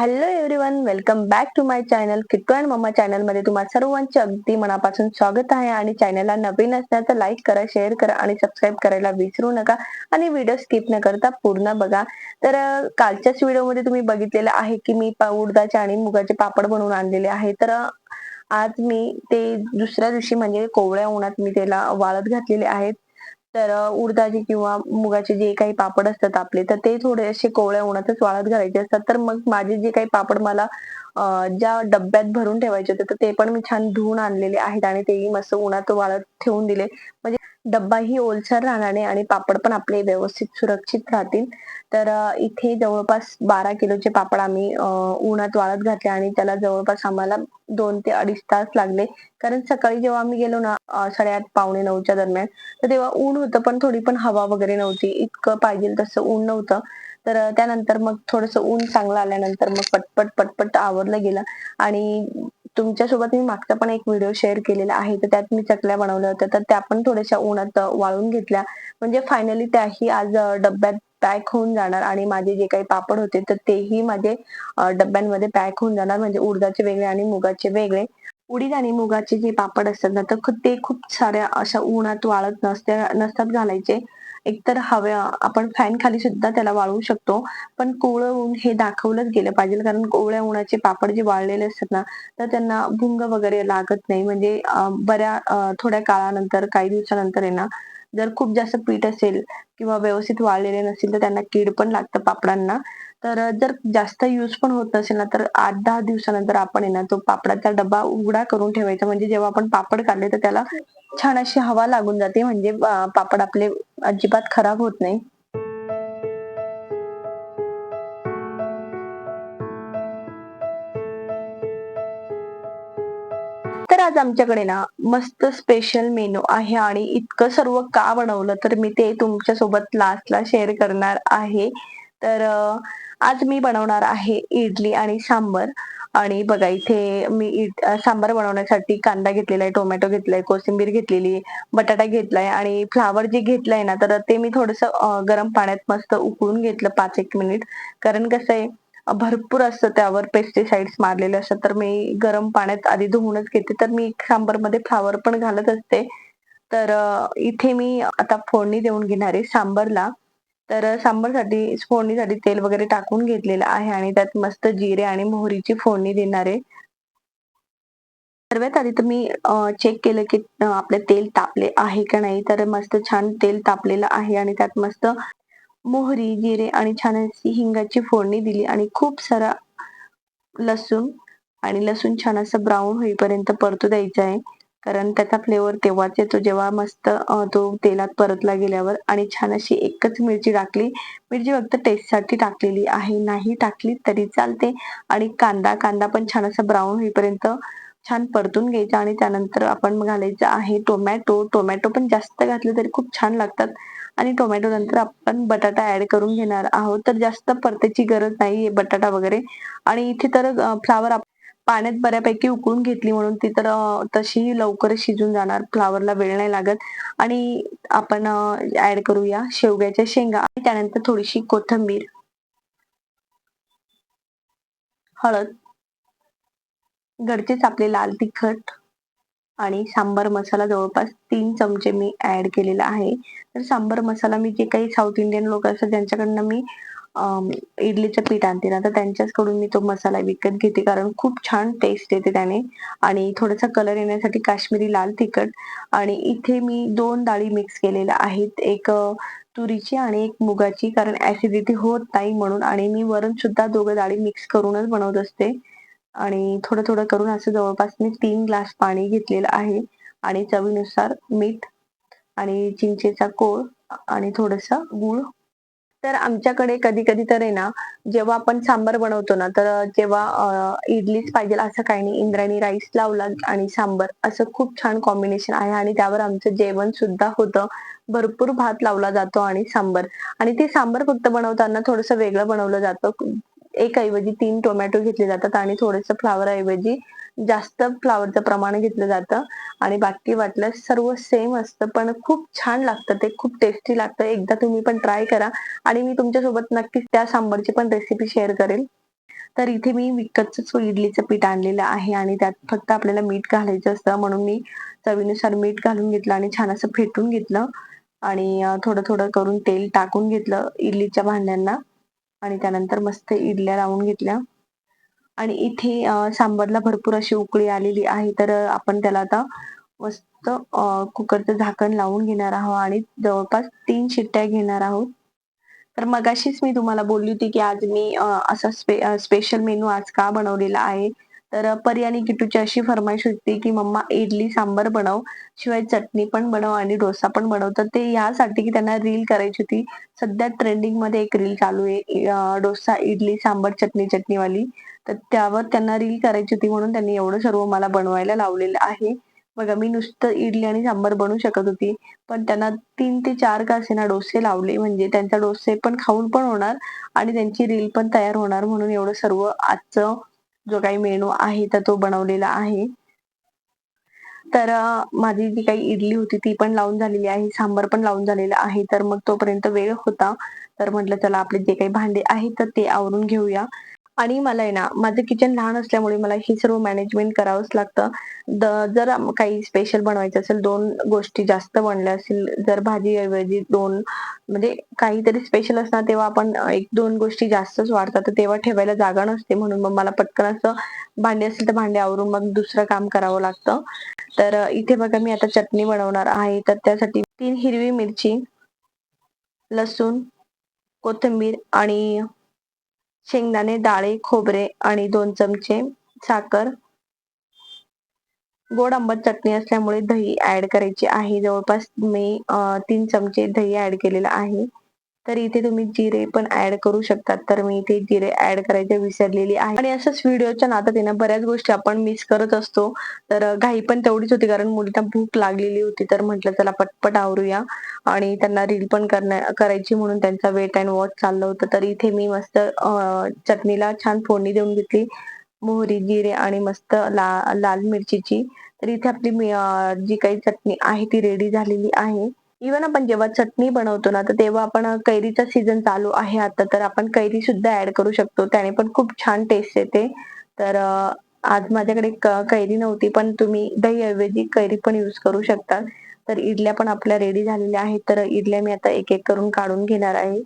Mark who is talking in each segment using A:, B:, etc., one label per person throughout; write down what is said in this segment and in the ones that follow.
A: Hello everyone welcome back to my channel Kittu and mamma चॅनलमध्ये तुम्हाला सर्वांचे अगदी मनापासून स्वागत आहे आणि चॅनलला नवीन असण्याचं तर लाईक करा शेअर करा आणि सबस्क्राईब करायला विसरू नका आणि व्हिडिओ स्किप न करता पूर्ण बघा. तर कालच्याच व्हिडिओमध्ये तुम्ही बघितलेलं आहे की मी उडदाचे आणि मुगाचे पापड बनवून आणलेले आहे. तर आज मी ते दुसऱ्या दिवशी म्हणजे कोवळ्या उन्हात मी त्याला वाळत घातलेले आहेत. तर उडदाची उडदाचे किंवा मुगाचे जे काही पापड असतात आपले तर ते थोडे असे कोवळ्या उन्हातच वाळत घालायचे असतात. तर मग माझे जे काही पापड मला ज्या डब्यात भरून ठेवायचे होते तर ते पण मी छान धुवून आणलेले आहेत आणि तेही मस्त उन्हात वाळत ठेवून दिले. म्हणजे डब्बाही ओलसर राहणार नाही आणि पापड पण आपले व्यवस्थित सुरक्षित राहतील. तर इथे जवळपास बारा किलोचे पापड आम्ही उन्हात वाळत घातले आणि त्याला जवळपास आम्हाला दोन ते अडीच तास लागले. कारण सकाळी जेव्हा आम्ही गेलो ना साडेआठ पावणे नऊच्या दरम्यान तर तेव्हा ऊन होतं पण थोडी पण हवा वगैरे नव्हती. इतकं पाहिजे तसं ऊन नव्हतं. तर त्यानंतर मग थोडस ऊन चांगलं आल्यानंतर मग पटपट पटपट आवरलं गेलं. आणि तुमच्यासोबत मी मागचा पण एक व्हिडिओ शेअर केलेला आहे. तर त्यात मी चकल्या बनवल्या होत्या. तर त्या पण थोड्याशा उन्हात वाळून घेतल्या. म्हणजे फायनली त्याही आज डब्यात पॅक होऊन जाणार आणि माझे जे काही पापड होते तर तेही माझे डब्यांमध्ये पॅक होऊन जाणार. म्हणजे उडदाचे वेगळे आणि मुगाचे वेगळे. उडीद आणि मुगाचे जे पापड असतात ना तर ते खूप साऱ्या अशा उन्हात वाळत नसते नसतात घालायचे. एकतर हव्या आपण फॅन खाली सुद्धा त्याला वाळवू शकतो. पण कोवळं ऊन हे दाखवलंच गेलं पाहिजे. कारण कोवळ्या उन्हाचे पापड जे वाळलेले असतात ना तर त्यांना भुंग वगैरे लागत नाही. म्हणजे बऱ्या थोड्या काळानंतर काही दिवसानंतर आहे ना जर खूप जास्त पीठ असेल किंवा व्यवस्थित वाळलेले नसेल तर त्यांना कीड पण लागतं पापडांना. तर जर जास्त यूज पण होत नसेल ना तर आठ दहा दिवसानंतर आपण आहे ना तो पापडाचा डबा उघडा करून ठेवायचा. म्हणजे जेव्हा आपण पापड काढले तर त्याला छान अशी हवा लागून जाते. म्हणजे पापड आपले अजिबात खराब होत नाही. तर आज आमच्याकडे ना मस्त स्पेशल मेनू आहे आणि इतकं सर्व का बनवलं तर मी ते तुमच्यासोबत लास्टला शेअर करणार आहे. तर आज मी बनवणार आहे इडली आणि सांबर. आणि बघा इथे मी सांबार बनवण्यासाठी कांदा घेतलेला आहे टोमॅटो घेतलाय कोथिंबीर घेतलेली बटाटा घेतलाय आणि फ्लावर जे घेतलंय ना तर ते मी थोडस गरम पाण्यात मस्त उकळून घेतलं पाच एक मिनिट. कारण कसं आहे भरपूर असतं त्यावर पेस्टिसाइड्स मारलेले असतात. तर मी गरम पाण्यात आधी धुवूनच घेते. तर मी सांबरमध्ये फ्लावर पण घालत असते. तर इथे मी आता फोडणी देऊन घेणार आहे सांबरला. तर सांबरसाठी फोडणीसाठी तेल वगैरे टाकून घेतलेलं आहे आणि त्यात मस्त जिरे आणि मोहरीची फोडणी देणार. आहे सर्वात आधी तुम्ही मी चेक केलं की आपले तेल तापले आहे का नाही. तर मस्त छान तेल तापलेलं आहे आणि त्यात मस्त मोहरी जिरे आणि छान अशी हिंगाची फोडणी दिली आणि खूप सारा लसूण आणि लसूण छान असं ब्राऊन होईपर्यंत परतू द्यायचं आहे. कारण त्याचा फ्लेवर तेव्हाच येतो जेव्हा मस्त तो तेलात परतला गेल्यावर आणि छान अशी एकच मिरची टाकली. मिरची फक्त टेस्टसाठी टाकलेली आहे. नाही टाकली तरी चालते आणि कांदा कांदा पण छान असा ब्राऊन होईपर्यंत छान परतून घ्यायचा आणि त्यानंतर आपण घालायचं आहे टोमॅटो टोमॅटो पण जास्त घातले तरी खूप छान लागतात आणि टोमॅटो नंतर आपण बटाटा ऍड करून घेणार आहोत. तर जास्त परतायची गरज नाही बटाटा वगैरे. आणि इथे तर फ्लावर पाण्यात बऱ्यापैकी उकळून घेतली म्हणून ती तर तशी लवकर शिजून जाणार. फ्लावरला वेळ नाही लागत. आणि आपण ऍड करूया शेवग्याच्या शेंगा आणि त्यानंतर थोडीशी कोथिंबीर. हळद. घरचेच आपले लाल तिखट आणि सांबर मसाला जवळपास तीन चमचे मी ऍड केलेला आहे. तर सांबर मसाला मी जे काही साऊथ इंडियन लोक असतात त्यांच्याकडनं मी इडलीचं पीठ आणते ना तर त्यांच्याचकडून मी तो मसाला विकत घेते कारण खूप छान टेस्ट येते त्याने. आणि थोडासा कलर येण्यासाठी काश्मीरी लाल तिखट. आणि इथे मी दोन डाळी मिक्स केलेल्या आहेत. एक तुरीची आणि एक मुगाची कारण ऍसिडिटी होत नाही म्हणून. आणि मी वरण सुद्धा दोघं डाळी मिक्स करूनच बनवत असते. आणि थोडं थोडं करून असं जवळपास मी तीन ग्लास पाणी घेतलेलं आहे. आणि चवीनुसार मीठ आणि चिंचेचा कोळ आणि थोडस गुळ तर आमच्याकडे कधी कधी तर आहे ना जेव्हा आपण सांबार बनवतो ना तर जेव्हा इडलीच पाहिजे असं काही नाही इंद्रायणी राईस लावला आणि सांबार असं खूप छान कॉम्बिनेशन आहे आणि त्यावर आमचं जेवण सुद्धा होतं. भरपूर भात लावला जातो आणि सांबार. आणि ते सांबार फक्त बनवताना थोडंसं वेगळं बनवलं जातं. एक ऐवजी तीन टोमॅटो घेतले जातात आणि थोडंसं फ्लावर ऐवजी जास्त फ्लावरचं प्रमाण घेतलं जातं. आणि बाकी वाटलं सर्व सेम असतं पण खूप छान लागतं ते खूप टेस्टी लागतं. एकदा तुम्ही पण ट्राय करा. आणि मी तुमच्यासोबत नक्कीच त्या सांबारची पण रेसिपी शेअर करेल. तर इथे मी विकतच इडलीचं पीठ आणलेलं आहे आणि त्यात फक्त आपल्याला मीठ घालायचं असतं. म्हणून मी चवीनुसार मीठ घालून घेतलं आणि छान असं फेटून घेतलं. आणि थोडं थोडं करून तेल टाकून घेतलं इडलीच्या भांड्यांना. आणि त्यानंतर मस्त इडल्या लावून घेतल्या. आणि इथे सांबरला भरपूर अशी उकळी आलेली आहे. तर आपण त्याला आता मस्त कुकरचं झाकण लावून घेणार आहोत आणि जवळपास तीन शिट्ट्या घेणार आहोत. तर मगाशीच मी तुम्हाला बोलली होती की आज मी असा स्पे स्पेशल मेनू आज का बनवलेला आहे? तर परी आणि किटूची अशी फरमाईश होती की मम्मा इडली सांबर बनव शिवाय चटणी पण बनव आणि डोसा पण बनव. तर ते यासाठी की त्यांना रील करायची होती. सध्या ट्रेंडिंगमध्ये एक रील चालू आहे डोसा इडली सांबर चटणी चटणीवाली. तर त्यावर त्यांना रील करायची होती म्हणून त्यांनी एवढं सर्व मला बनवायला लावलेलं आहे. बघा मी नुसतं इडली आणि सांबर बनवू शकत होती पण त्यांना तीन ते चार कासेना ना डोसे लावले. म्हणजे त्यांचा डोसे पण खाऊन पण होणार आणि त्यांची रील पण तयार होणार म्हणून एवढं सर्व आजचं जो काही मेनू आहे तर तो बनवलेला आहे. तर माझी जी काही इडली होती ती पण लावून झालेली आहे सांबार पण लावून झालेलं आहे. तर मग तोपर्यंत वेळ होता. तर म्हटलं चला आपले जे काही भांडे आहेत तर ते आवरून घेऊया. आणि मला आहे ना माझं किचन लहान असल्यामुळे मला हे सर्व मॅनेजमेंट करावंच लागतं. जर काही स्पेशल बनवायचं असेल दोन गोष्टी जास्त बनल्या असतील जर भाजी ऐवजी दोन म्हणजे काहीतरी स्पेशल असणार तेव्हा आपण एक दोन गोष्टी जास्तच वाढतात तर तेव्हा ठेवायला जागा नसते. म्हणून मग मला पटकन असं भांडे असेल तर भांडे आवरून मग दुसरं काम करावं लागतं. तर इथे बघा मी आता चटणी बनवणार आहे. तर त्यासाठी तीन हिरवी मिरची लसूण कोथिंबीर आणि शेंगदाणे डाळे खोबरे आणि दोन चमचे साखर. गोड आंबट चटणी असल्यामुळे दही ऍड करायची आहे. जवळपास मी तीन चमचे दही ऍड केलेलं आहे. तर इथे तुम्ही जिरे पण ऍड करू शकतात. तर मी इथे जिरे ऍड करायचे विसरलेली आहे. आणि असंच व्हिडिओच्या नातात आहे ना बऱ्याच गोष्टी आपण मिस करत असतो. तर घाई पण तेवढीच होती कारण मुलीला भूक लागलेली होती. तर म्हटलं चला पटपट आवरूया. आणि त्यांना रील पण करण्या करायची म्हणून त्यांचा वेट अँड वॉच चाललं होतं. तर इथे मी मस्त चटणीला छान फोडणी देऊन घेतली. मोहरी जिरे आणि मस्त ला लाल मिरचीची. तर इथे आपली जी काही चटणी आहे ती रेडी झालेली आहे. इव्हन आपण जेव्हा चटणी बनवतो ना तर तेव्हा आपण कैरीचा सीझन चालू आहे आता तर आपण कैरी सुद्धा ऍड करू शकतो. त्याने पण खूप छान टेस्ट येते. तर आज माझ्याकडे कैरी नव्हती पण तुम्ही दही ऐवजी कैरी पण युज करू शकता. तर इडल्या पण आपल्या रेडी झालेल्या आहेत. तर इडल्या मी आता एक एक करून काढून घेणार आहे.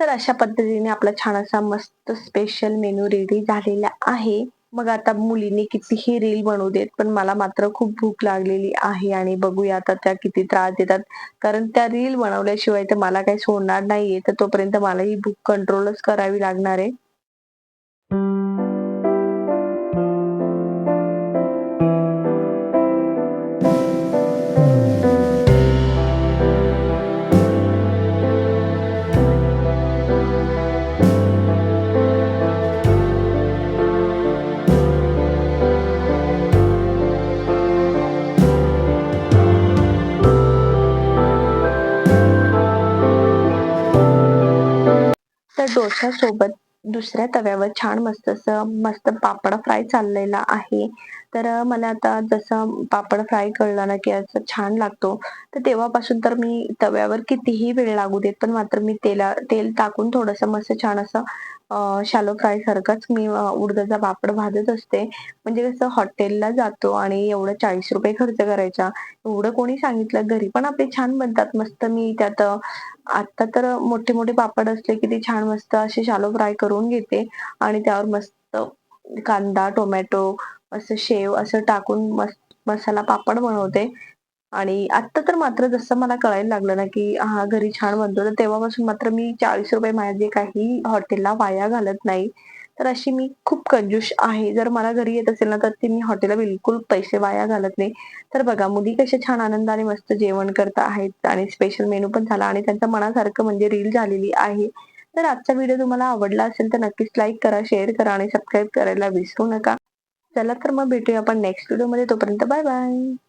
A: तर अशा पद्धतीने आपला छान असा मस्त स्पेशल मेनू रेडी झालेला आहे. मग आता मुलींनी कितीही रील बनवू देत पण मला मात्र खूप भूक लागलेली आहे आणि बघूया आता त्या किती त्रास देतात. कारण त्या रील बनवल्याशिवाय तर मला काही सोडणार नाहीये तर तोपर्यंत मला ही भूक कंट्रोलच करावी लागणार आहे. डोसा सोबत दुसऱ्या तव्यावर छान मस्त असं मस्त पापड फ्राय चाललेला आहे. तर मला आता जसं पापड फ्राय कळलं ना की असं छान लागतो. तर तेव्हापासून तर मी तव्यावर कितीही वेळ लागू देत पण मात्र मी तेला तेल टाकून थोडस मस्त छान असं शालो फ्राय सारखाच मी उडदाचा पापड भाजत असते. म्हणजे कसं हॉटेलला जातो आणि एवढं चाळीस रुपये खर्च करायचा. एवढं कोणी सांगितलं घरी पण आपले छान बनतात. मस्त मी त्यात आता तर मोठे मोठे पापड असले की ते छान मस्त असे शालो फ्राय करून घेते. आणि त्यावर मस्त कांदा टोमॅटो असं शेव असं टाकून मस्त मसाला पापड बनवते. आणि आता तर मात्र जसं मला कळायला लागलं ना की हा घरी छान बनतो तर तेव्हापासून मात्र मी चाळीस रुपये माझे काही हॉटेलला वाया घालत नाही. तर अशी मी खूप कंजूश आहे. जर मला घरी येत असेल ना तर ते मी हॉटेलला बिलकुल पैसे वाया घालत नाही. तर बघा मुली कशा छान आनंदाने मस्त जेवण करत आहेत आणि स्पेशल मेनू पण झाला आणि त्यांच्या मनासारखं म्हणजे रील झालेली आहे. तर आजचा व्हिडिओ तुम्हाला आवडला असेल तर नक्कीच लाईक करा शेअर करा आणि सबस्क्राईब करायला विसरू नका. चला तर मग भेटूया आपण नेक्स्ट व्हिडिओमध्ये तोपर्यंत बाय बाय